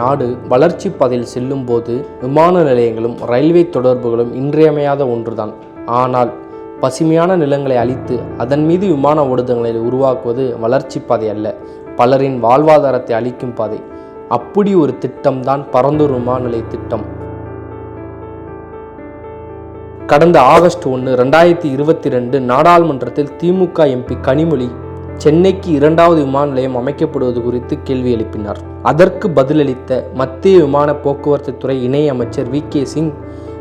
நாடு வளர்ச்சி பாதையில் செல்லும்போது விமான நிலையங்களும் ரயில்வே தொடர்புகளும் இன்றியமையாத ஒன்றுதான். ஆனால் பசுமையான நிலங்களை அழித்து அதன் மீது விமான ஓடுதங்களை உருவாக்குவது வளர்ச்சி பாதை அல்ல. பலரின் வாழ்வாதாரத்தை அளிக்கும் பாதை. அப்படி ஒரு திட்டம்தான் பரந்தூர் விமான நிலைய திட்டம். கடந்த ஆகஸ்ட் ஒன்று ரெண்டாயிரத்தி இருபத்தி ரெண்டு நாடாளுமன்றத்தில் திமுக எம்பி கனிமொழி சென்னைக்கு இரண்டாவது விமான நிலையம் அமைக்கப்படுவது குறித்து கேள்வி எழுப்பினார். அதற்கு பதிலளித்த மத்திய விமான போக்குவரத்து துறை இணை அமைச்சர் வி. கே. சிங்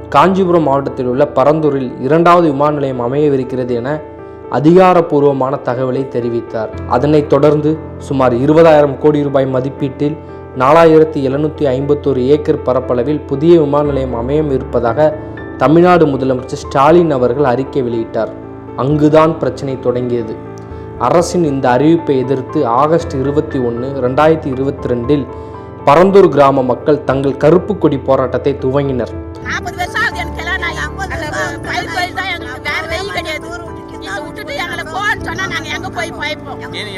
காஞ்சிபுரம் மாவட்டத்தில் உள்ள பரந்தூரில் இரண்டாவது விமான நிலையம் அமையவிருக்கிறது என அதிகாரப்பூர்வமான தகவலை தெரிவித்தார். அதனைத் தொடர்ந்து சுமார் இருபதாயிரம் கோடி ரூபாய் மதிப்பீட்டில் நாலாயிரத்தி எழுநூற்றி ஐம்பத்தோரு ஏக்கர் பரப்பளவில் புதிய விமான நிலையம் அமையம் இருப்பதாக தமிழ்நாடு முதலமைச்சர் ஸ்டாலின் அவர்கள் அறிக்கை வெளியிட்டார். அங்குதான் பிரச்சனை தொடங்கியது. அரசின் இந்த அறிவிப்பை எதிர்த்து ஆகஸ்ட் இருபத்தி ஒன்று ரெண்டாயிரத்தி இருபத்தி ரெண்டில் பரந்தூர் கிராம மக்கள் தங்கள் கருப்பு கொடி போராட்டத்தை துவங்கினர்.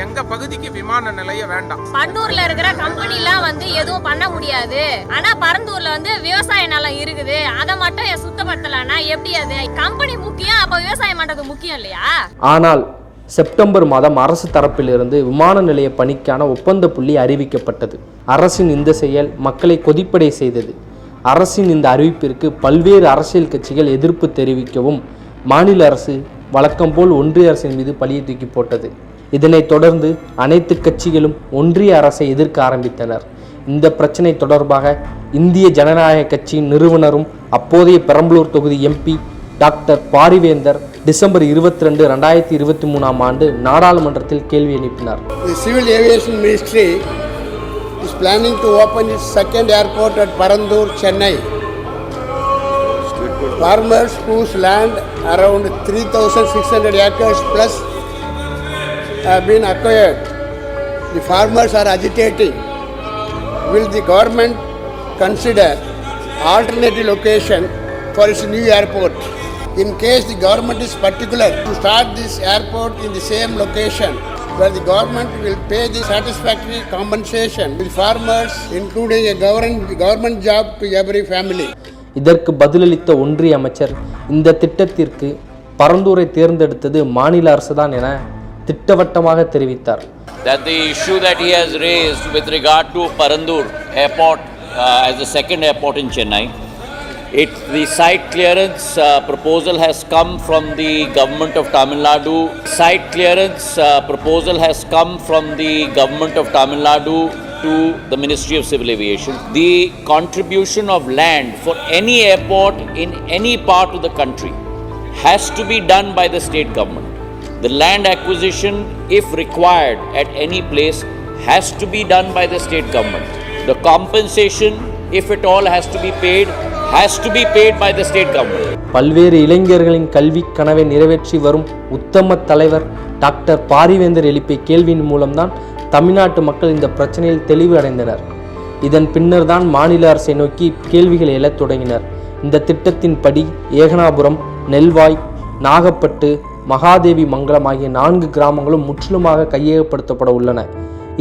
எங்க பகுதிக்கு விமான நிலையம் வேண்டாம். பண்டூர்ல இருக்கிற கம்பெனி எல்லாம் வந்து எதுவும் பண்ண முடியாது. ஆனா பரந்தூர்ல வந்து விவசாய நிலம் இருக்குது. அதை மட்டும் சுத்தப்படுத்தலன்னா எப்படி அது? கம்பெனி முக்கியம் அப்ப விவசாயம் பண்றது முக்கியம் இல்லையா? ஆனால் செப்டம்பர் மாதம் அரசு தரப்பிலிருந்து விமான நிலைய பணிக்கான ஒப்பந்த புள்ளி அறிவிக்கப்பட்டது. அரசின் இந்த செயல் மக்களை கொதிப்படை செய்தது. அரசின் இந்த அறிவிப்பிற்கு பல்வேறு அரசியல் கட்சிகள் எதிர்ப்பு தெரிவிக்கவும் மாநில அரசு வழக்கம் போல் ஒன்றிய அரசின் மீது பழியை தூக்கி போட்டது. இதனைத் தொடர்ந்து அனைத்து கட்சிகளும் ஒன்றிய அரசை எதிர்க்க ஆரம்பித்தனர். இந்த பிரச்சினை தொடர்பாக இந்திய ஜனநாயக கட்சியின் நிறுவனரும் அப்போதைய பெரம்பலூர் தொகுதி எம்பி டாக்டர் பாரிவேந்தர் டிசம்பர் இருபத்தி ரெண்டு ரெண்டாயிரத்தி இருபத்தி மூணாம் ஆண்டு நாடாளுமன்றத்தில் கேள்வி எழுப்பினார் The Civil Aviation Ministry is planning to open its second airport at Parandur, Chennai. Farmers whose land around 3,600 acres plus have been acquired. The farmers are agitating. Will the government consider alternative location for its new airport? In case the government is particular to start this airport in the same location where the government will pay the satisfactory compensation to farmers including a government, government job to every family. இதற்கு பதிலளித்த ஒன்றிய அமைச்சர் இந்த திட்டத்திற்கு பரந்தூரை தேர்ந்தெடுத்தது மாநில அரசுதான் என திட்டவட்டமாக தெரிவித்தார் that the issue that he has raised with regard to Parandur Airport uh, as the second airport in Chennai, it, the site clearance uh, proposal has come from the government of Tamil Nadu. Site clearance uh, proposal has come from the government of Tamil Nadu to the Ministry of Civil Aviation. The contribution of land for any airport in any part of the country has to be done by the state government. The land acquisition, if required at any place, has to be done by the state government. The compensation, if at all has to be paid, has to be paid by the state government பல்வேறு இளைஞர்களின் கல்வி கனவை நிறைவேற்றி வரும் உத்தம தலைவர் doctor Parivendhar எழுப்பிய கேள்வியின் மூலம்தான் தமிழ்நாட்டு மக்கள் இந்த பிரச்சனையில் தெளிவு அடைந்தனர். இதன் பின்னர் தான் மாநில அரசை நோக்கி கேள்விகள் எழத் தொடங்கினர். இந்த திட்டத்தின்படி ஏகனாபுரம் நெல்வாய் நாகப்பட்டு மகாதேவி மங்கலம் ஆகிய நான்கு கிராமங்களும் முற்றிலுமாக கையகப்படுத்தப்பட உள்ளன.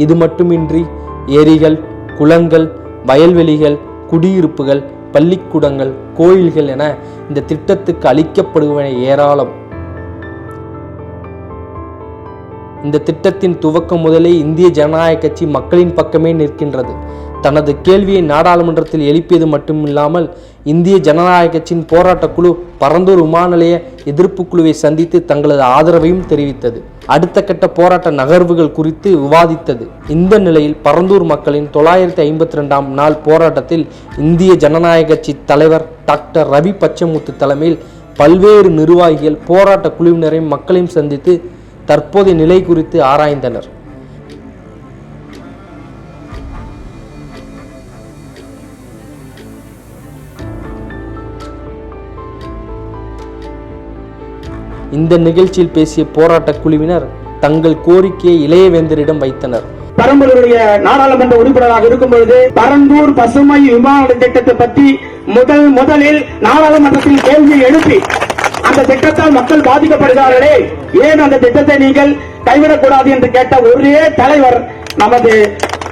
இது மட்டுமின்றி ஏரிகள் குளங்கள் வயல்வெளிகள் குடியிருப்புகள் பள்ளிக்கூடங்கள் கோயில்கள் என இந்த திட்டத்துக்கு அளிக்கப்படுவன ஏராளம். இந்த திட்டத்தின் துவக்கம் முதலே இந்திய ஜனநாயக கட்சி மக்களின் பக்கமே நிற்கின்றது. தனது கேள்வியை நாடாளுமன்றத்தில் எழுப்பியது மட்டுமில்லாமல் இந்திய ஜனநாயக கட்சியின் போராட்டக்குழு பரந்தூர் விமான நிலைய எதிர்ப்பு குழுவை சந்தித்து தங்களது ஆதரவையும் தெரிவித்தது. அடுத்த கட்ட போராட்ட நகர்வுகள் குறித்து விவாதித்தது. இந்த நிலையில் பரந்தூர் மக்களின் தொள்ளாயிரத்தி ஐம்பத்தி ரெண்டாம் நாள் போராட்டத்தில் இந்திய ஜனநாயக கட்சி தலைவர் டாக்டர் ரவி பச்சமுத்து தலைமையில் பல்வேறு நிர்வாகிகள் போராட்ட குழுவினரையும் மக்களையும் சந்தித்து தற்போதைய நிலை குறித்து ஆராய்ந்தனர். இந்த நிகழ்ச்சியில் பேசிய போராட்ட குழுவினர் தங்கள் கோரிக்கையை இளையவேந்தரிடம் வைத்தனர். பெரம்பலூருடைய நாடாளுமன்ற உறுப்பினராக இருக்கும் பொழுது பரந்தூர் பசுமை விமான திட்டத்தை பற்றி முதல் முதலில் நாடாளுமன்றத்தில் கேள்வி எழுப்பி அந்த திட்டத்தால் மக்கள் பாதிக்கப்படுகிறார்களே ஏன் அந்த திட்டத்தை நீங்கள் கைவிடக்கூடாது என்று கேட்ட ஒரே தலைவர் நமது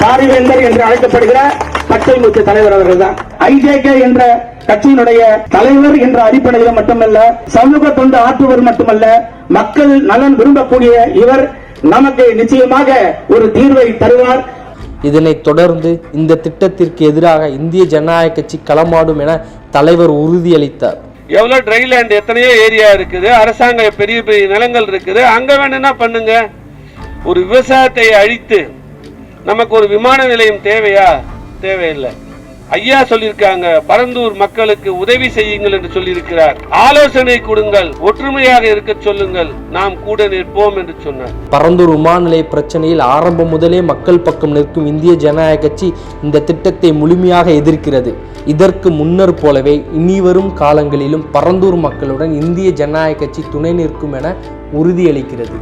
பாரிவேந்தர் என்று அழைக்கப்படுகிற பட்டை மூத்த தலைவர் அவர்கள் தான் ஐஜேகே என்ற கட்சியினுடைய தலைவர் என்ற அடிப்படையில் மட்டுமல்ல சமூக தொண்டு ஆற்றுவர் மட்டுமல்ல மக்கள் நலன் விரும்பக்கூடிய இவர் நமக்கு நிச்சயமாக ஒரு தீர்வை தருவார். இதனைத் தொடர்ந்து இந்த திட்டத்திற்கு எதிராக இந்திய ஜனநாயக கட்சி களமாடும் என தலைவர் உறுதியளித்தார். எவ்வளோ ட்ரை லேண்ட் எத்தனையோ ஏரியா இருக்குது அரசாங்க பெரிய பெரிய நிலங்கள் இருக்குது. அங்கே வேணும்னா பண்ணுங்க? ஒரு விவசாயத்தை அழித்து நமக்கு ஒரு விமான நிலையம் தேவையா? தேவையில்லை. ஐயா சொல்லியிருக்காங்க பரந்தூர் மக்களுக்கு உதவி செய்யுங்கள் என்று சொல்லியிருக்கிறார். ஆலோசனை கொடுங்கள் ஒற்றுமையாக இருக்க சொல்லுங்கள் நாம் கூட நிற்போம் என்று சொன்னார். பரந்தூர் விமான நிலைய பிரச்சனையில் ஆரம்பம் முதலே மக்கள் பக்கம் நிற்கும் இந்திய ஜனநாயக கட்சி இந்த திட்டத்தை முழுமையாக எதிர்க்கிறது. இதற்கு முன்னர் போலவே இனி வரும் காலங்களிலும் பரந்தூர் மக்களுடன் இந்திய ஜனநாயக கட்சி துணை நிற்கும் என உறுதியளிக்கிறது.